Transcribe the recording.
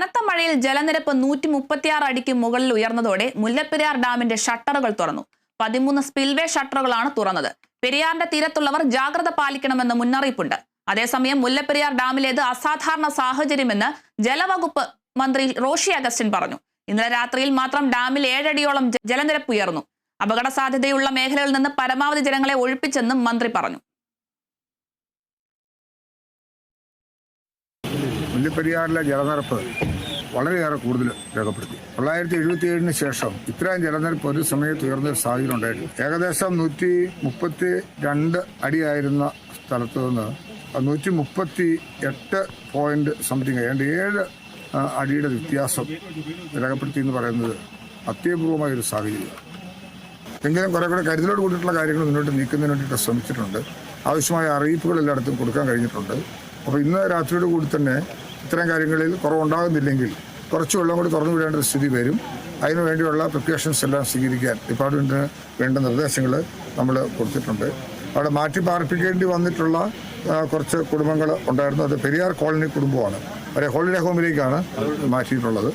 കനത്ത മഴയിൽ ജലനിരപ്പ് നൂറ്റി മുപ്പത്തിയാറ് അടിക്ക് മുകളിൽ ഉയർന്നതോടെ മുല്ലപ്പെരിയാർ ഡാമിന്റെ ഷട്ടറുകൾ തുറന്നു. പതിമൂന്ന് സ്പിൽവേ ഷട്ടറുകളാണ് തുറന്നത്. പെരിയാറിന്റെ തീരത്തുള്ളവർ ജാഗ്രത പാലിക്കണമെന്ന് മുന്നറിയിപ്പുണ്ട്. അതേസമയം മുല്ലപ്പെരിയാർ ഡാമിലേത് അസാധാരണ സാഹചര്യമെന്ന് ജലവകുപ്പ് മന്ത്രി റോഷി അഗസ്റ്റിൻ പറഞ്ഞു. ഇന്നലെ രാത്രിയിൽ മാത്രം ഡാമിൽ ഏഴടിയോളം ജലനിരപ്പ് ഉയർന്നു. അപകട സാധ്യതയുള്ള മേഖലകളിൽ നിന്ന് പരമാവധി ജനങ്ങളെ ഒഴിപ്പിച്ചെന്നും മന്ത്രി പറഞ്ഞു. മുല്ലപ്പെരിയാറിലെ ജലനിരപ്പ് വളരെയേറെ കൂടുതൽ രേഖപ്പെടുത്തി. തൊള്ളായിരത്തി എഴുപത്തി ഏഴിന് ശേഷം ഇത്രയും ജലനിരപ്പ് ഒരു സമയത്ത് ഉയർന്ന ഒരു സാഹചര്യം ഉണ്ടായിരുന്നു ഏകദേശം നൂറ്റി മുപ്പത്തി രണ്ട് അടിയായിരുന്ന സ്ഥലത്ത് നിന്ന് നൂറ്റി മുപ്പത്തി എട്ട് പോയിന്റ് സംതിങ് ഏതാണ്ട് ഏഴ് അടിയുടെ വ്യത്യാസം രേഖപ്പെടുത്തി എന്ന് പറയുന്നത് അത്യപൂർവമായ ഒരു സാഹചര്യമാണ് എങ്കിലും കുറെ കൂടെ കരുതലോട് കൂടിയിട്ടുള്ള കാര്യങ്ങൾ മുന്നോട്ട് നീക്കുന്നതിന് വേണ്ടിയിട്ട് ശ്രമിച്ചിട്ടുണ്ട്. ആവശ്യമായ അറിയിപ്പുകൾ എല്ലായിടത്തും കൊടുക്കാൻ കഴിഞ്ഞിട്ടുണ്ട്. അപ്പോൾ ഇന്ന് രാത്രിയോട് കൂടി തന്നെ ഇത്തരം കാര്യങ്ങളിൽ കുറവുണ്ടാകുന്നില്ലെങ്കിൽ കുറച്ച് വെള്ളം കൂടി തുറന്നു വിടേണ്ട ഒരു സ്ഥിതി വരും. അതിനു വേണ്ടിയുള്ള പ്രിപ്പറേഷൻസ് എല്ലാം സ്വീകരിക്കാൻ ഡിപ്പാർട്ട്മെന്റിന് വേണ്ട നിർദ്ദേശങ്ങൾ നമ്മൾ കൊടുത്തിട്ടുണ്ട്. അവിടെ മാറ്റി പാർപ്പിക്കേണ്ടി വന്നിട്ടുള്ള കുറച്ച് കുടുംബങ്ങൾ ഉണ്ടായിരുന്നു. അത് പെരിയാർ കോളനി കുടുംബമാണ്. അവരെ ഹോളിഡേ ഹോമിലേക്കാണ് മാറ്റിയിട്ടുള്ളത്.